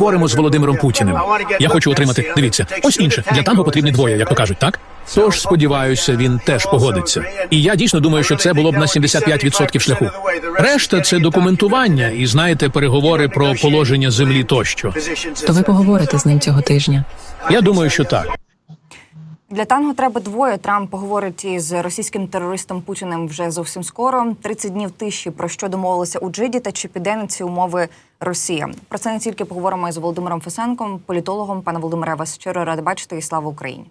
Говоримо з Володимиром Путіним. Я хочу отримати. Дивіться, ось інше. Для танго потрібні двоє, як то кажуть, так? Тож сподіваюся, він теж погодиться. І я дійсно думаю, що це було б на 75% шляху. Решта це документування і знаєте, переговори про положення землі тощо. То ви поговорите з ним цього тижня. Я думаю, що так. Для танго треба двоє. Трамп поговорить із російським терористом Путіним вже зовсім скоро. 30 днів тиші про що домовилися у Джиді та чи піде на ці умови Росія. Про це не тільки поговоримо із Володимиром Фесенком, політологом. Пане Володимире, вас щиро рада бачити і слава Україні.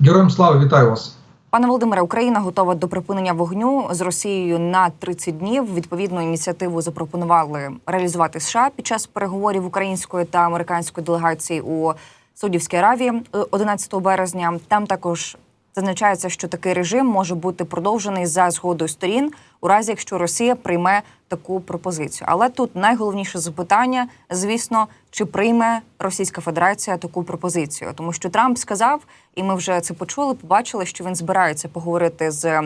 Героям слава, вітаю вас. Пане Володимире, Україна готова до припинення вогню з Росією на 30 днів. Відповідну ініціативу запропонували реалізувати США під час переговорів української та американської делегації у Саудівській Аравії е, 11 березня. Там також зазначається, що такий режим може бути продовжений за згодою сторін, у разі якщо Росія прийме таку пропозицію. Але тут найголовніше запитання, звісно, чи прийме Російська Федерація таку пропозицію, тому що Трамп сказав, і ми вже це почули, побачили, що він збирається поговорити з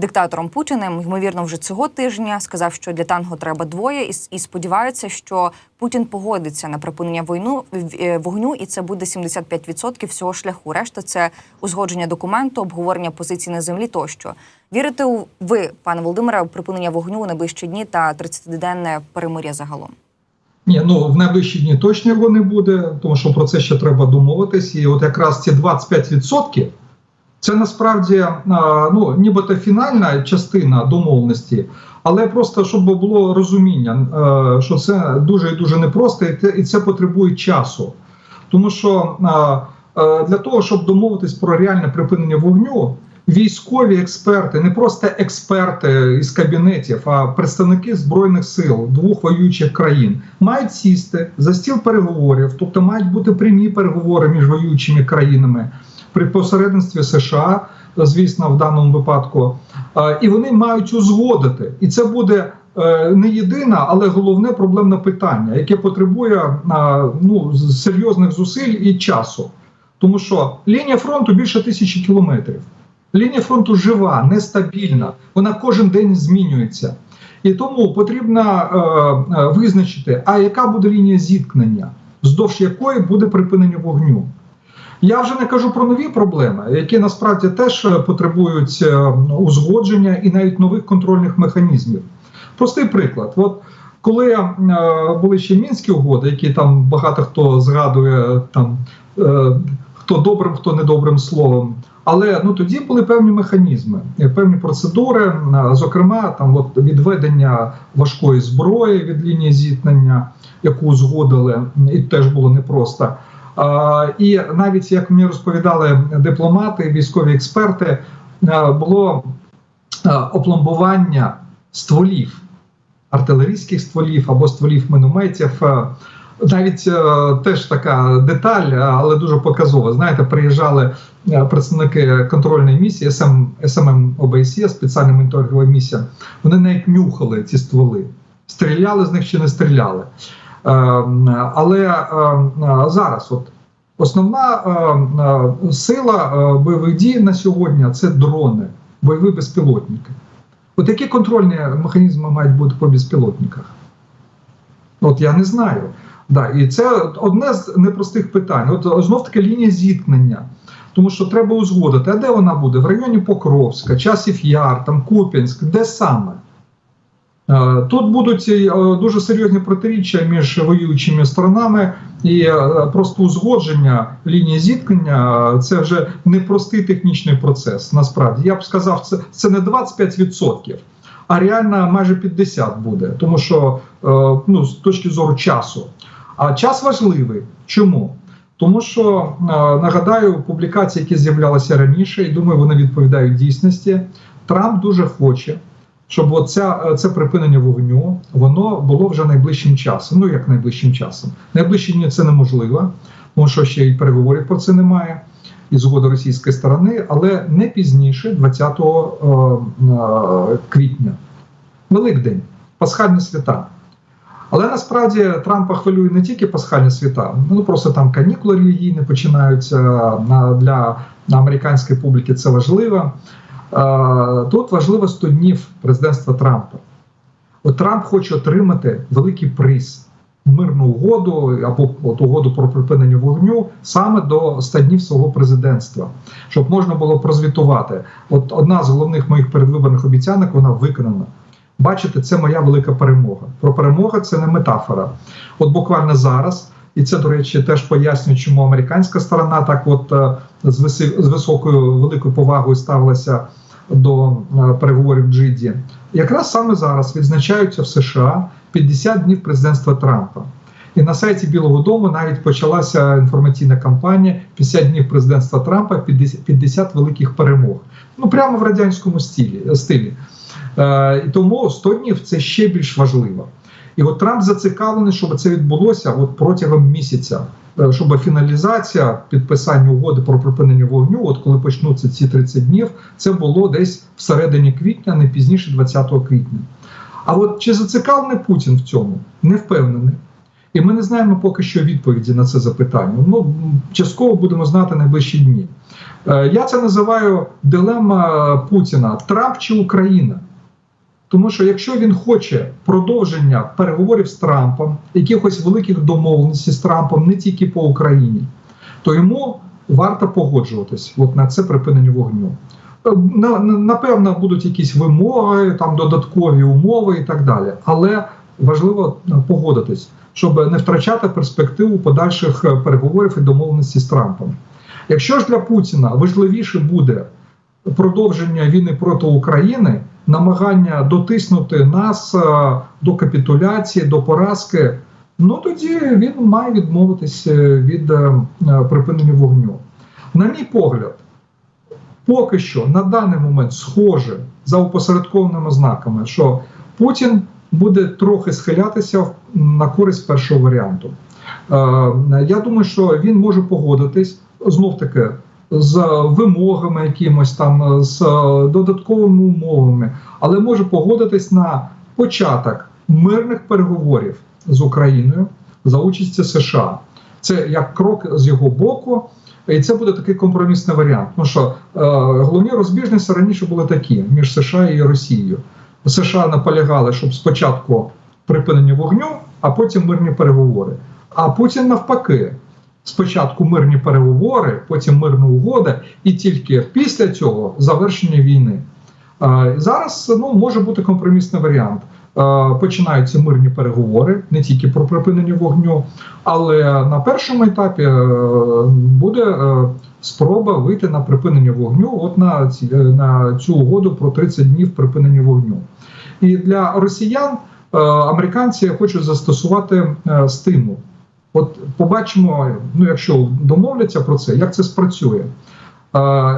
диктатором Путіним. Ймовірно, вже цього тижня сказав, що для танго треба двоє, і, і сподівається, що Путін погодиться на припинення війну е, вогню, і це буде 75% всього шляху. Решта це узгодження документу, обговорення позицій на землі тощо. Вірите у ви, пане Володимире, у припинення вогню у найближчі дні та 30-денне перемир'я загалом? Ні, ну в найближчі дні точно його не буде, тому що про це ще треба домовитись. І от якраз ці 25% це насправді а, ну, нібито фінальна частина домовленості, але просто щоб було розуміння, е, що це дуже і дуже непросто, і це потребує часу. Тому що е, для того, щоб домовитись про реальне припинення вогню, військові експерти, не просто експерти із кабінетів, а представники збройних сил двох воюючих країн мають сісти за стіл переговорів, тобто мають бути прямі переговори між воюючими країнами при посередництві США, звісно, в даному випадку, і вони мають узгодити, і це буде. е, Не єдине, але головне проблемне питання, яке потребує ну, серйозних зусиль і часу. Тому що лінія фронту більше тисячі кілометрів. Лінія фронту жива, нестабільна, вона кожен день змінюється. І тому потрібно е, е, визначити, а яка буде лінія зіткнення, вздовж якої буде припинення вогню. Я вже не кажу про нові проблеми, які насправді теж е, потребують е, узгодження і навіть нових контрольних механізмів. Простий приклад: от коли е, були ще мінські угоди, які там багато хто згадує там хто добрим, хто недобрим словом. Але ну тоді були певні механізми, певні процедури, зокрема, там от відведення важкої зброї від лінії зіткнення, яку узгодили, і теж було непросто. І навіть як мені розповідали дипломати, військові експерти, е, було е, опломбування стволів, артилерійських стволів або стволів мінометів. Е, Навіть теж така деталь, але дуже показова. Знаєте, приїжджали представники контрольної місії СМ, СММ ОБСЄ, спеціальна моніторингова місія. Вони навіть нюхали ці стволи, стріляли з них чи не стріляли. Е, Але е, е, зараз, от основна е, е, сила е, бойових дій на сьогодні це дрони, бойові безпілотники. От які контрольні механізми мають бути по безпілотниках? От я не знаю. Да, і це одне з непростих питань. От знов таки лінія зіткнення. Тому що треба узгодити, а де вона буде? В районі Покровська, Часів Яр, там Куп'янськ, де саме? Е, Тут будуть е, дуже серйозні протиріччя між воюючими сторонами, і е, просто узгодження лінії зіткнення це вже непростий технічний процес. Насправді я б сказав, це, це не 25%, а реально майже 50 буде, тому що ну, з точки зору часу. А час важливий. Чому? Тому що нагадаю, публікації, які з'являлися раніше, і думаю, вони відповідають дійсності. Трамп дуже хоче, щоб оця, це припинення вогню воно було вже найближчим часом. Ну як найближчим часом. Найближчі дні це неможливо, тому що ще й переговорів про це немає, і згоди російської сторони, але не пізніше 20 е, е, квітня. Великдень, пасхальні свята. Але насправді Трампа хвилює не тільки пасхальні свята, ну просто там канікули релігійні починаються на, для американської публіки. Це важливо. Тут важливо 100 днів президентства Трампа. От Трамп хоче отримати великий приз мирну угоду або от угоду про припинення вогню саме до 100 днів свого президентства, щоб можна було прозвітувати. От одна з головних моїх передвиборних обіцянок вона виконана. Бачите, це моя велика перемога. Про перемога це не метафора. От буквально зараз, і це, до речі, теж пояснює, чому американська сторона так, от е, з з високою великою повагою ставилася до е, переговорів Джиді. Якраз саме зараз відзначаються в США 50 днів президентства Трампа. І на сайті Білого Дому навіть почалася інформаційна кампанія 50 днів президентства Трампа, 50 50 великих перемог. Ну прямо в радянському стилі. стилі. Е, тому 100 днів це ще більш важливо. І от Трамп зацікавлений, щоб це відбулося от протягом місяця, е, щоб фіналізація підписання угоди про припинення вогню, от коли почнуться ці 30 днів, це було десь всередині квітня, не пізніше 20 квітня. А от чи зацікавлений Путін в цьому? Не впевнений. І ми не знаємо поки що відповіді на це запитання. Ну, частково будемо знати найближчі дні. Е, Я це називаю дилема Путіна: Трамп чи Україна. Тому що якщо він хоче продовження переговорів з Трампом, якихось великих домовленостей з Трампом не тільки по Україні, то йому варто погоджуватись от на це припинення вогню. Е, на- на- Напевно, будуть якісь вимоги, там додаткові умови і так далі. Але важливо е, погодитись, щоб не втрачати перспективу подальших е, переговорів і домовленостей з Трампом. Якщо ж для Путіна важливіше буде продовження війни проти України, намагання дотиснути нас е, до капітуляції, до поразки, ну тоді він має відмовитись від е, е, припинення вогню. На мій погляд, поки що на даний момент схоже за опосередкованими знаками, що Путін буде трохи схилятися на користь першого варіанту. Я думаю, що він може погодитись знов таки з вимогами, якимось там з додатковими умовами, але може погодитись на початок мирних переговорів з Україною за участі США. Це як крок з його боку. І це буде такий компромісний варіант. Тому що е, головні розбіжності раніше були такі між США і Росією. США наполягали, щоб спочатку припинення вогню, а потім мирні переговори. А Путін навпаки. Спочатку мирні переговори, потім мирна угода, і тільки після цього завершення війни. Зараз ну, може бути компромісний варіант. Починаються мирні переговори не тільки про припинення вогню, але на першому етапі е, буде е, спроба вийти на припинення вогню, от на, ці, е, на цю угоду про 30 днів припинення вогню. І для росіян американці хочуть застосувати стимул. От побачимо, ну якщо домовляться про це, як це спрацює.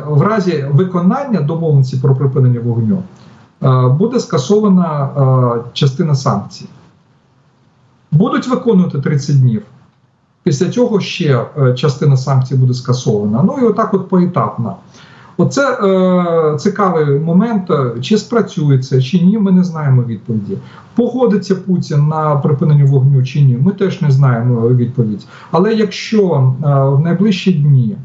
В разі виконання домовленості про припинення вогню буде скасована частина санкцій. Будуть виконувати 30 днів. Після цього ще е, частина санкцій буде скасована. Ну і отак, от поетапно. Оце е, цікавий момент. е, Чи спрацює це, чи ні, ми не знаємо відповіді. Погодиться Путін на припинення вогню чи ні, ми теж не знаємо відповідь. Але якщо е, в найближчі дні,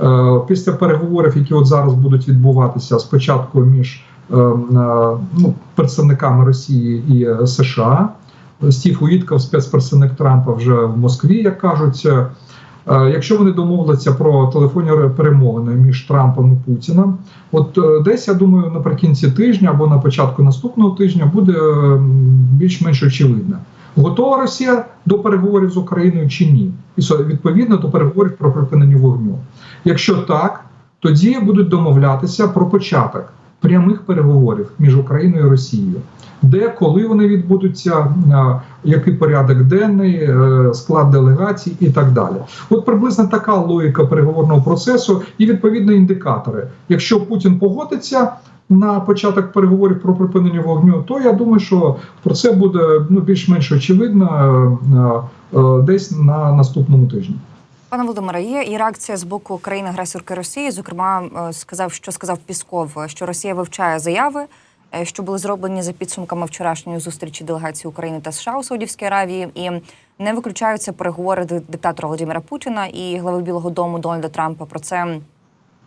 е, після переговорів, які от зараз будуть відбуватися спочатку між е, е, ну, представниками Росії і е, США, Стів Уітков, спецпредставник Трампа, вже в Москві, як кажуть. Е, Якщо вони домовляться про телефонні перемовини між Трампом і Путіним, от е, десь я думаю, наприкінці тижня або на початку наступного тижня буде е, більш-менш очевидно, готова Росія до переговорів з Україною чи ні, і відповідно до переговорів про припинення вогню. Якщо так, тоді будуть домовлятися про початок прямих переговорів між Україною і Росією. Де, коли вони відбудуться, е, який порядок денний, е, склад делегацій і так далі. От приблизно така логіка переговорного процесу і відповідно індикатори. Якщо Путін погодиться на початок переговорів про припинення вогню, то я думаю, що про це буде ну більш-менш очевидно е, десь на наступному тижні. Пане Володимире, є і реакція з боку країни-агресорки Росії. Зокрема, е, сказав, що сказав Пісков, що Росія вивчає заяви, е, що були зроблені за підсумками вчорашньої зустрічі делегації України та США у Саудівській Аравії, і не виключаються переговори диктатора Володимира Путіна і глави Білого Дому Дональда Трампа. Про це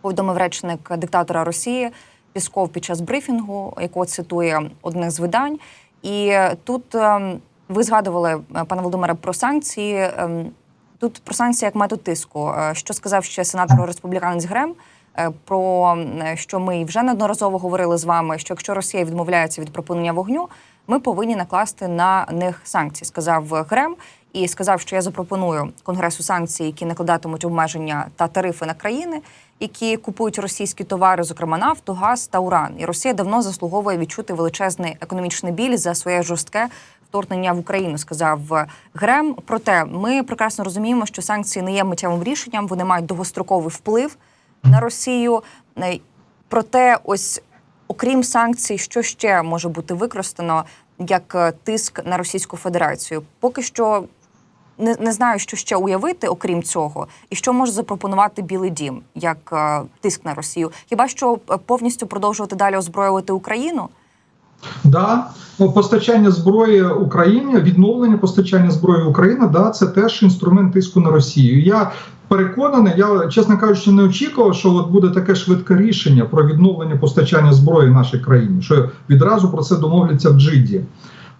повідомив речник диктатора Росії Пісков під час брифінгу, якого цитує одне з видань. І тут ем, ви згадували, е, пане Володимире, про санкції. Тут про санкції як метод тиску. Е, Що сказав ще сенатор республіканець Грем? е, Про е, що ми вже неодноразово говорили з вами, що якщо Росія відмовляється від припинення вогню, ми повинні накласти на них санкції, сказав Грем, і сказав, що я запропоную конгресу санкції, які накладатимуть обмеження та тарифи на країни, які купують російські товари, зокрема нафту, газ та уран. І Росія давно заслуговує відчути величезний економічний біль за своє жорстке вторгнення в Україну, сказав Грем. Проте ми прекрасно розуміємо, що санкції не є миттєвим рішенням, вони мають довгостроковий вплив на Росію. Е, Проте, ось окрім санкцій, що ще може бути використано як е, тиск на Російську Федерацію? Поки що не, не знаю, що ще уявити, окрім цього, і що може запропонувати Білий Дім як е, тиск на Росію. Хіба що е, повністю продовжувати далі озброювати Україну? Да, ну, постачання зброї Україні, відновлення постачання зброї Україні, да, це теж інструмент тиску на Росію. Я переконаний, я чесно кажучи, не очікував, що от буде таке швидке рішення про відновлення постачання зброї нашій країні, що відразу про це домовляться в Джиді.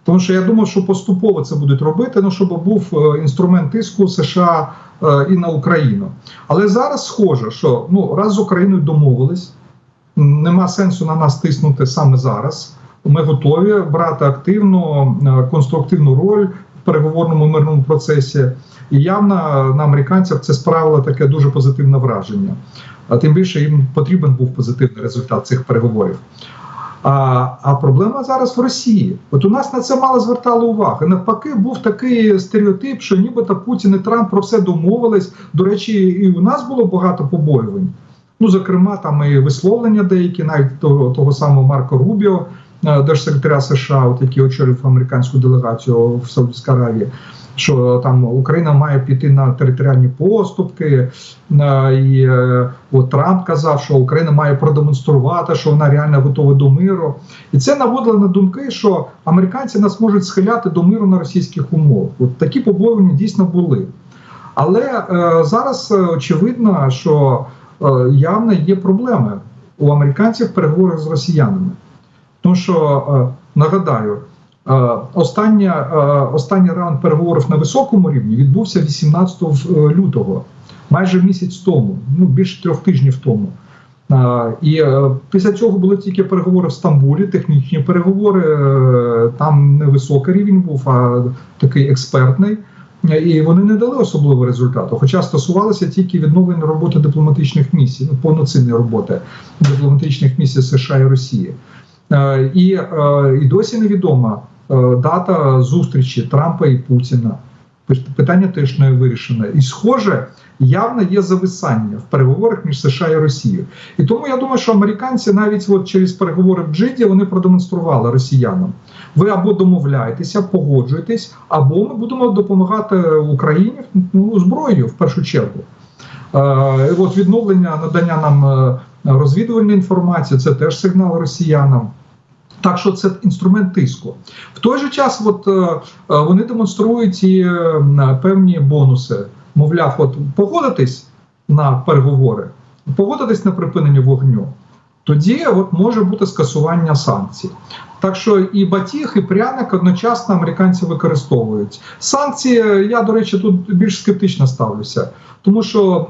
Тому що я думав, що поступово це будуть робити, ну щоб був е, інструмент тиску США е, і на Україну. Але зараз схоже, що ну раз з Україною домовились, нема сенсу на нас тиснути саме зараз. Ми готові брати активну е, конструктивну роль в переговорному мирному процесі. І явно на американцях це справило таке дуже позитивне враження. А тим більше їм потрібен був позитивний результат цих переговорів. А, а проблема зараз в Росії. От у нас на це мало звертали увагу. Навпаки, був такий стереотип, що нібито Путін і Трамп про все домовились. До речі, і у нас було багато побоювань. Ну, зокрема, там і висловлення деякі, навіть того, того самого Марко Рубіо, держсекретаря США, от який очолював американську делегацію в Саудівській Аравії, що там Україна має піти на територіальні поступки. е, І е, от Трамп казав, що Україна має продемонструвати, що вона реально готова до миру. І це наводило на думки, що американці нас можуть схиляти до миру на російських умовах. От такі побоювання дійсно були. Але е, зараз е, очевидно, що е, явно є проблеми у американців в переговорах з росіянами. Тому що е, нагадаю, е, остання, е, останній раунд переговорів на високому рівні відбувся 18 е, лютого, майже місяць тому, ну більше трьох тижнів тому. І після цього були тільки переговори в Стамбулі, технічні переговори. Там не високий рівень був, а такий експертний. І вони не дали особливого результату, хоча стосувалися тільки відновлення роботи дипломатичних місій, ну, повноцінної роботи дипломатичних місій США і Росії. Е, І, е, і досі невідома е, дата зустрічі Трампа і Путіна. Питання теж не вирішено. І, схоже, явно є зависання в переговорах між США і Росією. І тому я думаю, що американці навіть от через переговори в Джиді вони продемонстрували росіянам. Ви або домовляєтеся, погоджуєтесь, або ми будемо допомагати Україні ну, зброєю в першу чергу. Е, от відновлення надання нам розвідувальної інформації це теж сигнал росіянам. Так що це інструмент тиску. В той же час, от е, е, вони демонструють і е, певні бонуси. Мовляв, от погодитись на переговори, погодитись на припинення вогню. Тоді от може бути скасування санкцій. Так що і батіг, і пряник одночасно американці використовують. Санкції, я, до речі, тут більш скептично ставлюся, тому що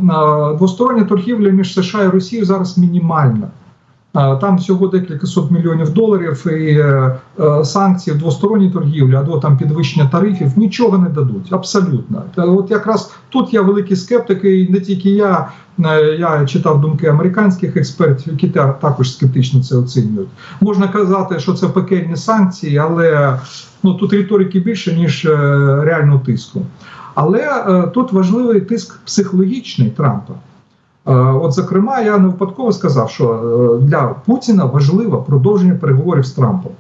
двостороння торгівля між США і Росією зараз мінімальна. Е, Там всього декілька сот мільйонів доларів і е, е, санкції в двосторонній торгівлі або там підвищення тарифів нічого не дадуть. Абсолютно. От якраз тут я великий скептик, і не тільки я. Я читав думки американських експертів, які та- також скептично це оцінюють. Можна казати, що це пекельні санкції, але ну тут риторики більше ніж реального тиску. Але тут важливий тиск психологічний Трампа. Е, От, зокрема, я не випадково сказав, що е, для Путіна важливо продовження переговорів з Трампом.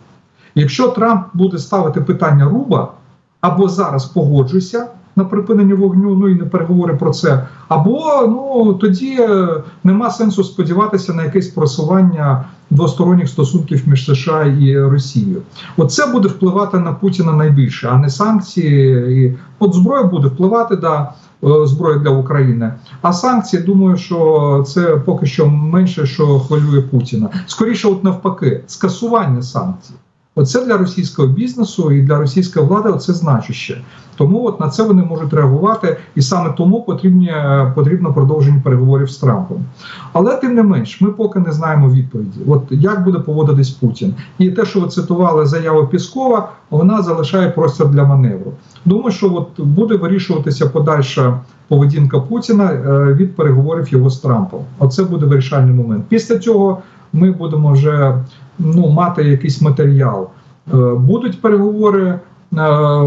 Якщо Трамп буде ставити питання руба, або зараз погоджуйся на припинення вогню, ну і не переговори про це, або ну тоді е, нема сенсу сподіватися на якесь просування двосторонніх стосунків між США і Росією. Оце буде впливати на Путіна найбільше, а не санкції. І От зброя буде впливати да, е, зброя для України. А санкції, думаю, що це поки що менше, що хвилює Путіна. Скоріше, от навпаки, скасування санкцій. Оце для російського бізнесу і для російської влади це значуще. Тому от на це вони можуть реагувати, і саме тому потрібні е, потрібно продовження переговорів з Трампом. Але тим не менш, ми поки не знаємо відповіді. От як буде поводитись Путін, і те, що ви цитували заяву Піскова, вона залишає простір для маневру. Думаю, що от буде вирішуватися подальша поведінка Путіна е, від переговорів його з Трампом. Оце буде вирішальний момент. Після цього ми будемо вже ну мати якийсь матеріал. Е, Будуть переговори е,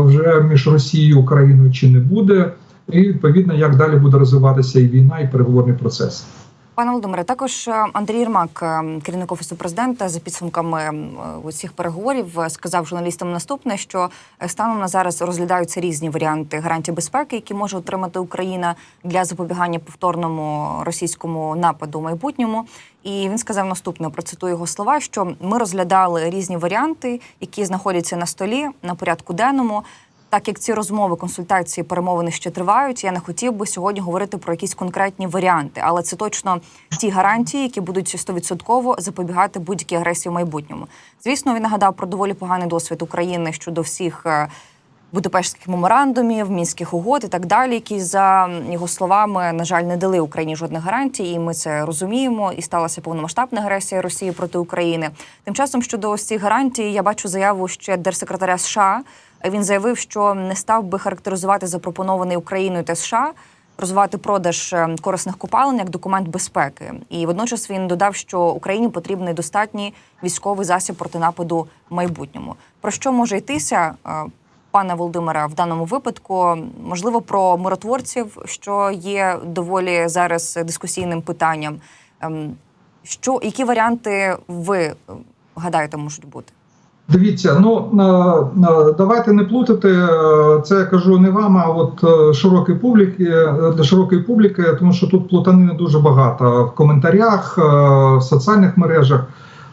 вже між Росією і Україною чи не буде, і відповідно як далі буде розвиватися і війна, і переговорний процес. Пане Володимире, також е, Андрій Єрмак, е, керівник офісу президента, за підсумками е, усіх переговорів, сказав журналістам наступне, що станом на зараз розглядаються різні варіанти гарантій безпеки, які може отримати Україна для запобігання повторному російському нападу в майбутньому. І він сказав наступне: процитую його слова: що ми розглядали різні варіанти, які знаходяться на столі на порядку денному. Так як ці розмови, консультації, перемовини ще тривають, я не хотів би сьогодні говорити про якісь конкретні варіанти, але це точно ті гарантії, які будуть стовідсотково запобігати будь-якій агресії в майбутньому. Звісно, він нагадав про доволі поганий досвід України щодо всіх е, Будапештських меморандумів, мінських угод і так далі, які за його словами на жаль не дали Україні жодних гарантій, і ми це розуміємо. І сталася повномасштабна агресія Росії проти України. Тим часом щодо ось цих гарантій, я бачу заяву ще держсекретаря США. Він заявив, що не став би характеризувати запропонований Україною та США. Розвивати продаж е, корисних копалин як документ безпеки, і водночас він додав, що Україні потрібний достатній військовий засіб проти нападу в майбутньому. Про що може йтися, е, пане Володимире, в даному випадку? Можливо, про миротворців, що є доволі зараз дискусійним питанням. Ем, Що які варіанти ви е, гадаєте можуть бути? Дивіться, ну е, е, давайте не плутати. е, Це я кажу не вам, а от широкій публіки для широкої публіки, тому що тут плутанини дуже багато в коментарях, в соціальних мережах.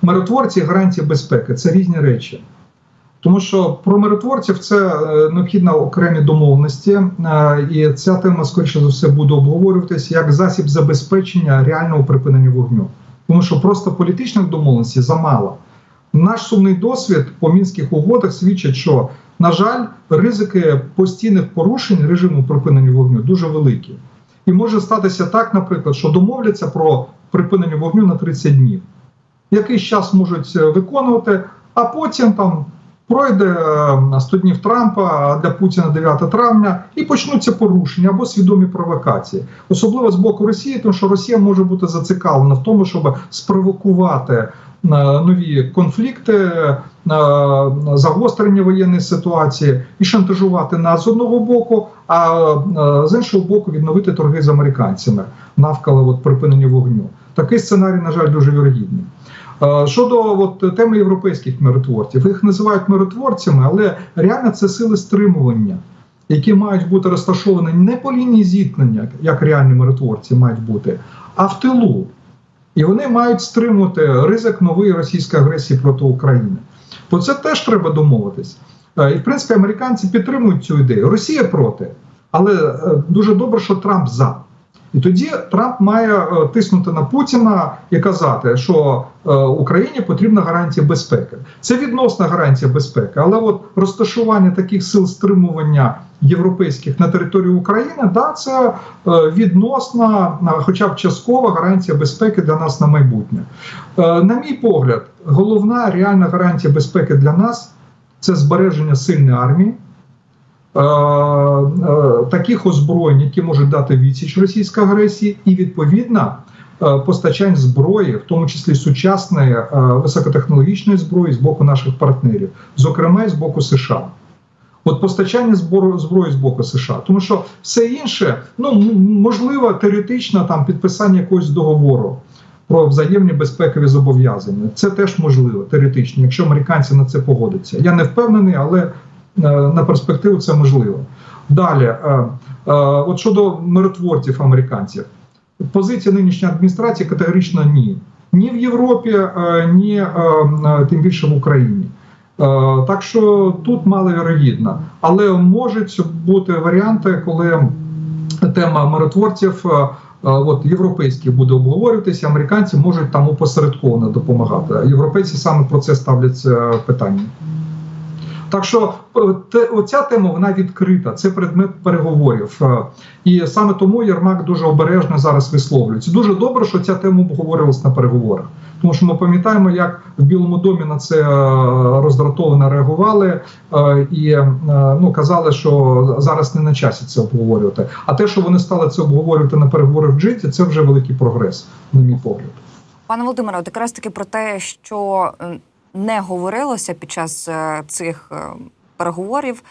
Миротворці, гарантії безпеки це різні речі. Тому що про миротворців це необхідно окремі домовленості, і ця тема, скоріше за все, буде обговорюватися як засіб забезпечення реального припинення вогню. Тому що просто політичних домовленостей замало. Наш сумний досвід по мінських угодах свідчить, що, на жаль, ризики постійних порушень режиму припинення вогню дуже великі. І може статися так, наприклад, що домовляться про припинення вогню на 30 днів. Якийсь час можуть е, виконувати, а потім там пройде е, 100 днів Трампа для Путіна 9 травня, і почнуться порушення або свідомі провокації, особливо з боку Росії, тому що Росія може бути зацікавлена в тому, щоб спровокувати е, нові конфлікти, загострення воєнної ситуації і шантажувати нас з одного боку, а з іншого боку відновити торги з американцями навколо от, припинення вогню. Такий сценарій, на жаль, дуже вірогідний. Щодо от, теми європейських миротворців, їх називають миротворцями, але реально це сили стримування, які мають бути розташовані не по лінії зіткнення, як реальні миротворці мають бути, а в тилу. І вони мають стримувати ризик нової російської агресії проти України. Про це теж треба домовитись. Е, І в принципі американці підтримують цю ідею. Росія проти, але е, дуже добре, що Трамп за. І тоді Трамп має е, тиснути на Путіна і казати, що е, Україні потрібна гарантія безпеки. Це відносна гарантія безпеки, але от розташування таких сил стримування європейських на території України, да, це е, відносна, хоча б часткова гарантія безпеки для нас на майбутнє. На мій погляд, головна реальна гарантія безпеки для нас це збереження сильної армії. Е, таких озброєнь, які можуть дати відсіч російській агресії, і відповідно е, постачань зброї, в тому числі сучасної е, високотехнологічної зброї з боку наших партнерів, зокрема з боку США. От постачання зброї з боку США, тому що все інше, ну можливо, теоретично там підписання якогось договору про взаємні безпекові зобов'язання. Це теж можливо теоретично, якщо американці на це погодяться. Я не впевнений, але на перспективу це можливо. Далі, е, е, от щодо миротворців американців, позиція нинішньої адміністрації категорично ні. Ні в Європі, е, ні е, е, тим більше в Україні. Е, Так що тут маловірогідно. Але можуть бути варіанти, коли тема миротворців е, е, от, європейських буде обговорюватися, американці можуть там опосередковано допомагати. Європейці саме про це ставлять е, питання. Так що е, те, оця тема вона відкрита, це предмет переговорів. Е, І саме тому Єрмак дуже обережно зараз висловлюється. Дуже добре, що ця тема обговорювалася на переговорах. Тому що ми пам'ятаємо, як в Білому домі на це е, роздратовано реагували і ну казали, що зараз не на часі це обговорювати. А те, що вони стали це обговорювати на переговорах в Джиті, це вже великий прогрес, на мій погляд. Пане Володимире, от якраз таки про те, що не говорилося під час е, цих е, переговорів.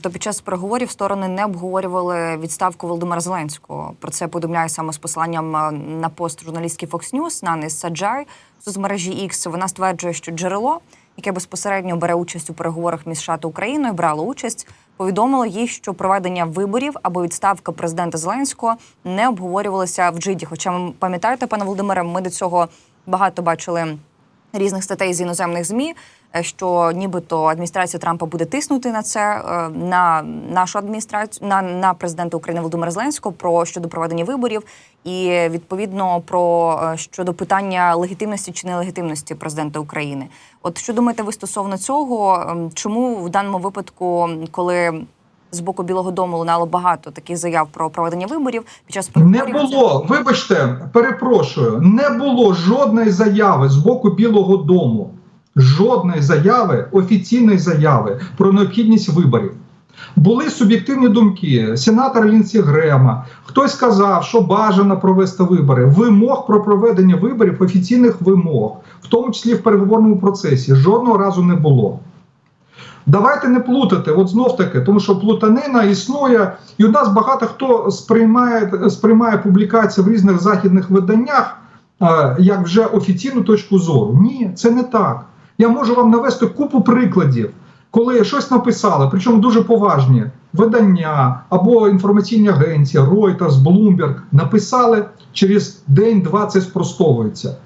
То під час переговорів сторони не обговорювали відставку Володимира Зеленського. Про це повідомляє саме з посиланням е, на пост журналістки Fox News Нани Саджай в соцмережі X. Вона стверджує, що джерело, яке безпосередньо бере участь у переговорах між США та Україною, брало участь, повідомило їй, що проведення виборів або відставка президента Зеленського не обговорювалися в Джиді. Хоча пам'ятаєте, пане Володимире, ми до цього багато бачили різних статей з іноземних змі, е, що нібито адміністрація Трампа буде тиснути на це е, на нашу адміністрацію, на, на президента України Володимира Зеленського про щодо проведення виборів, і відповідно про е, щодо питання легітимності чи нелегітимності президента України. От що думаєте ви стосовно цього? Ем, Чому в даному випадку, коли з боку Білого Дому лунало багато таких заяв про проведення виборів під час Не було, вибачте, перепрошую, не було жодної заяви з боку Білого Дому, жодної заяви, офіційної заяви про необхідність виборів. Були суб'єктивні думки. Сенатор Лінсі Грема. Хтось сказав, що бажано провести вибори. Вимог про проведення виборів, офіційних вимог, в тому числі в переговорному процесі, жодного разу не було. Давайте не плутати, от знов таки, тому що плутанина існує, і у нас багато хто сприймає, сприймає публікації в різних західних виданнях е, як вже офіційну точку зору. Ні, це не так. Я можу вам навести купу прикладів, коли щось написали, причому дуже поважні видання або інформаційні агенції, Reuters, Bloomberg, написали через день-два це спростовується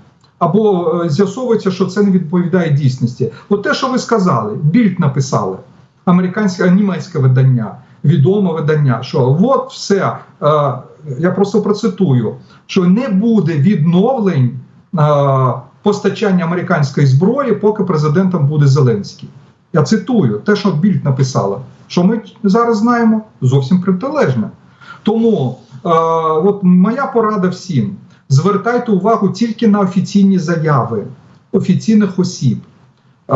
або е, з'ясовується, що це не відповідає дійсності. От те, що ви сказали, більд написали, американське німецьке видання, відоме видання, що от все, е, я просто процитую, що не буде відновлень е, постачання американської зброї, поки президентом буде Зеленський. Я цитую те, що більд написала, що ми зараз знаємо зовсім протилежне. Тому е, от моя порада всім: звертайте увагу тільки на офіційні заяви офіційних осіб. Е,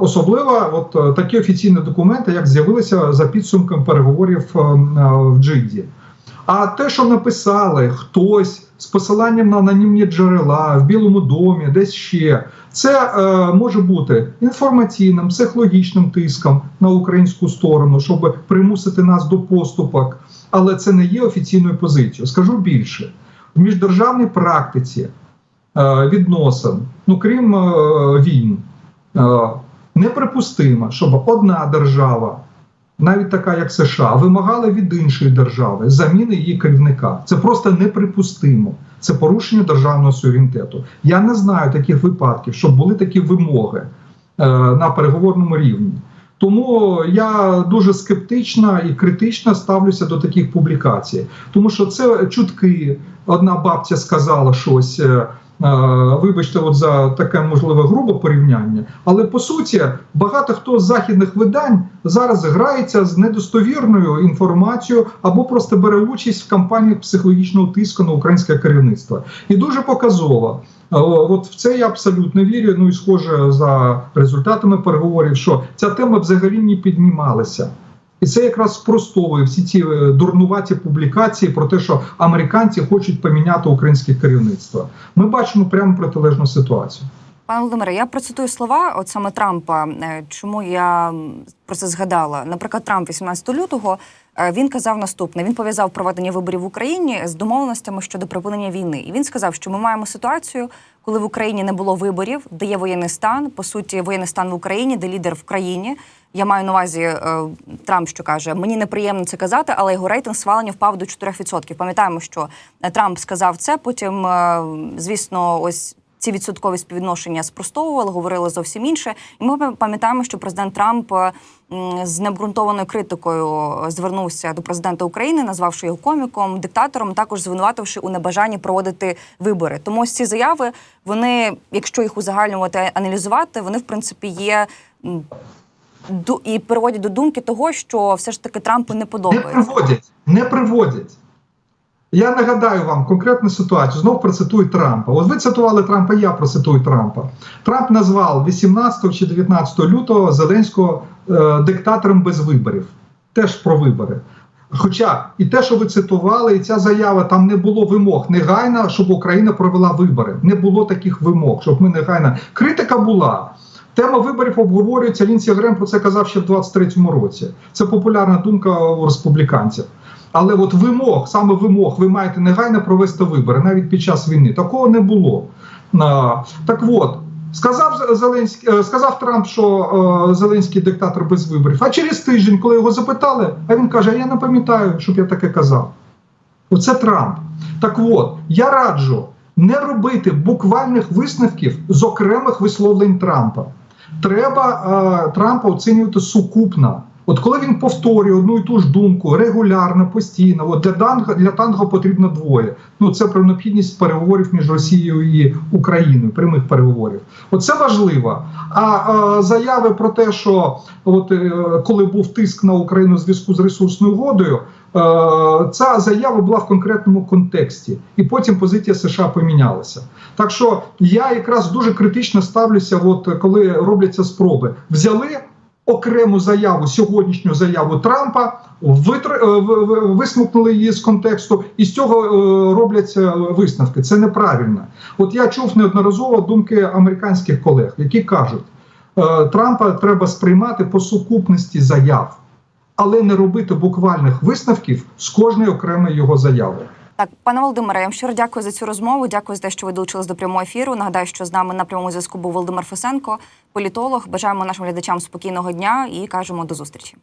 особливо от е, такі офіційні документи, як з'явилися за підсумком переговорів е, в Джиді. А те, що написали хтось з посиланням на анонімні джерела в Білому домі, десь ще, це е, може бути інформаційним, психологічним тиском на українську сторону, щоб примусити нас до поступок, але це не є офіційною позицією. Скажу більше в міждержавній практиці е, відносин, ну крім е, війн, е, неприпустимо, щоб одна держава, навіть така як США, вимагала від іншої держави заміни її керівника. Це просто неприпустимо. Це порушення державного суверенітету. Я не знаю таких випадків, щоб були такі вимоги на переговорному рівні. Тому я дуже скептично і критично ставлюся до таких публікацій, тому що це чутки. Одна бабця сказала щось. Вибачте, от за таке можливе грубе порівняння, але по суті багато хто з західних видань зараз грається з недостовірною інформацією або просто бере участь в кампаніях психологічного тиску на українське керівництво. І дуже показово. От в це я абсолютно вірю. Ну і схоже за результатами переговорів, що ця тема взагалі не піднімалася. І це якраз спростовує всі ці е, дурнуваті публікації про те, що американці хочуть поміняти українське керівництво. Ми бачимо прямо протилежну ситуацію. Пане Володимире, я процитую слова от саме Трампа. Е, Чому я про це згадала? Наприклад, Трамп 18 лютого е, він казав наступне: він пов'язав проведення виборів в Україні з домовленостями щодо припинення війни. І він сказав, що ми маємо ситуацію, коли в Україні не було виборів, де є воєнний стан. По суті, воєнний стан в Україні, де лідер в країні. Я маю на увазі е, Трамп, що каже, мені неприємно це казати, але його рейтинг схвалення впав до 4%. Пам'ятаємо, що е, Трамп сказав це. Потім, е, звісно, ось ці відсоткові співвідношення спростовували, говорили зовсім інше. І ми пам'ятаємо, що президент Трамп е, з необґрунтованою критикою звернувся до президента України, назвавши його коміком, диктатором, також звинувативши у небажанні проводити вибори. Тому ось ці заяви, вони, якщо їх узагальнювати, аналізувати, вони в принципі є. І приводять до думки того, що все ж таки Трампу не подобається. Не приводять, не приводять. Я нагадаю вам конкретну ситуацію. Знов процитую Трампа. От ви цитували Трампа, я процитую Трампа. Трамп назвав 18 чи 19 лютого Зеленського е, диктатором без виборів. Теж про вибори. Хоча і те, що ви цитували, і ця заява, там не було вимог негайно, щоб Україна провела вибори. Не було таких вимог, щоб ми негайно. Критика була. Тема виборів обговорюється. Лінсі Грем про це казав ще в 23-му році. Це популярна думка у республіканців. Але от вимог, саме вимог, ви маєте негайно провести вибори навіть під час війни. Такого не було. Так от. Сказав Зеленський, е, сказав Трамп, що е, Зеленський диктатор без виборів. А через тиждень, коли його запитали, а він каже: я не пам'ятаю, щоб я таке казав. Оце Трамп. Так от, я раджу не робити буквальних висновків з окремих висловлень Трампа. Треба е, Трампа оцінювати сукупно. От коли він повторює одну і ту ж думку регулярно, постійно, от для танго, для танго потрібно двоє. Ну це про необхідність переговорів між Росією і Україною, прямих переговорів. Оце важливо. А е, заяви про те, що от е, коли був тиск на Україну в зв'язку з ресурсною угодою, е, ця заява була в конкретному контексті, і потім позиція США помінялася. Так що я якраз дуже критично ставлюся, от коли робляться спроби. Взяли окрему заяву, сьогоднішню заяву Трампа, е, в- в- висмикнули її з контексту, і з цього е, робляться висновки. Це неправильно. От я чув неодноразово думки американських колег, які кажуть, е, Трампа треба сприймати по сукупності заяв, але не робити буквальних висновків з кожної окремої його заяви. Так, пане Володимире, я вам щиро дякую за цю розмову. Дякую за те, що ви долучились до прямого ефіру. Нагадаю, що з нами на прямому зв'язку був Володимир Фесенко, політолог. Бажаємо нашим глядачам спокійного дня і кажемо до зустрічі.